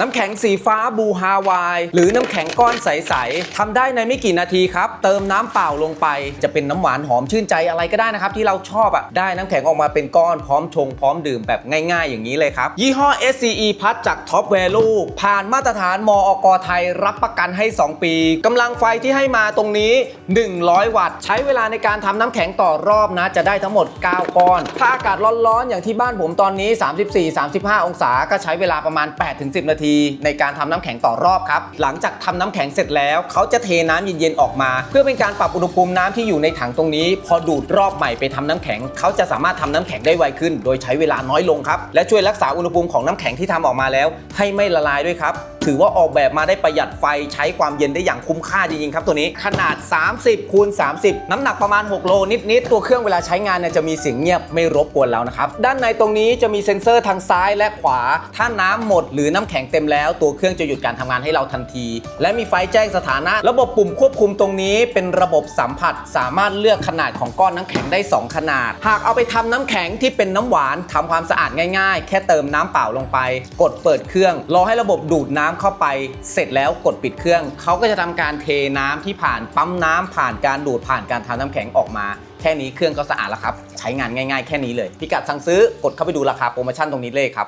น้ำแข็งสีฟ้าบูฮาวาย หรือน้ำแข็งก้อนใส ๆทำได้ในไม่กี่นาทีครับ เติมน้ำเปล่าลงไป จะเป็นน้ำหวานหอมชื่นใจอะไรก็ได้นะครับ ที่เราชอบอะได้น้ำแข็งออกมาเป็นก้อนพร้อมชงพร้อมดื่มแบบง่าย ๆ อย่างนี้เลยครับ ยี่ห้อ SCE พัดจาก Top Value ผ่านมาตรฐานมอกไทยรับประกันให้ 2 ปีกำลังไฟที่ให้มาตรงนี้ 100 วัตต์ ใช้เวลาในการทำน้ำแข็งต่อรอบนะ จะได้ทั้งหมด 9 ก้อน ถ้าอากาศร้อนๆอย่างที่บ้านผมตอนนี้ 34-35 องศา ก็ใช้เวลาประมาณ 8-10 นาทีในการทำน้ำแข็งต่อรอบครับ หลังจากทำน้ำแข็งเสร็จแล้วเขาจะเทน้ำเย็นๆออกมา เพื่อเป็นการปรับอุณหภูมิน้ำที่อยู่ในถังตรงนี้ พอดูดรอบใหม่ไปทำน้ำแข็งเขาจะสามารถทำน้ำแข็งได้ไวขึ้น โดยใช้เวลาน้อยลงครับและช่วยรักษาอุณหภูมิของน้ำแข็งที่ทำออกมาแล้ว ให้ไม่ละลายด้วยครับ ถือว่าออกแบบมาได้ประหยัดไฟใช้ความเย็นได้อย่างคุ้มค่าจริงๆครับตัวนี้ขนาด 30คูณ30 น้ำหนักประมาณ 6 โลนิดๆ ตัวเครื่องเวลาใช้งานเนี่ยจะมีเสียงเงียบไม่รบกวนเรานะครับด้านในตรงนี้จะมีเซ็นเซอร์ทางซ้ายและขวา ถ้าน้ำหมดหรือน้ำแข็งเต็มแล้ว ตัวเครื่องจะหยุดการทำงานให้เราทันที และมีไฟแจ้งสถานะ ระบบปุ่มควบคุมตรงนี้เป็นระบบสัมผัส สามารถเลือกขนาดของก้อนน้ำแข็งได้ 2 ขนาด หากเอาไปทำน้ำแข็งที่เป็นน้ำหวานทำความสะอาดง่ายๆ แค่เติมน้ำเปล่าลงไป กดเปิดเครื่อง รอให้ระบบดูดน้ำเข้าไปเสร็จแล้วกดปิดเครื่อง เขาก็จะทำการเทน้ำที่ผ่านปั๊มน้ำผ่านการดูดผ่านการทำน้ำแข็งออกมา แค่นี้เครื่องก็สะอาดแล้วครับ ใช้งานง่าย ๆ แค่นี้เลย พิกัดสั่งซื้อกดเข้าไปดูราคาโปรโมชั่นตรงนี้เลยครับ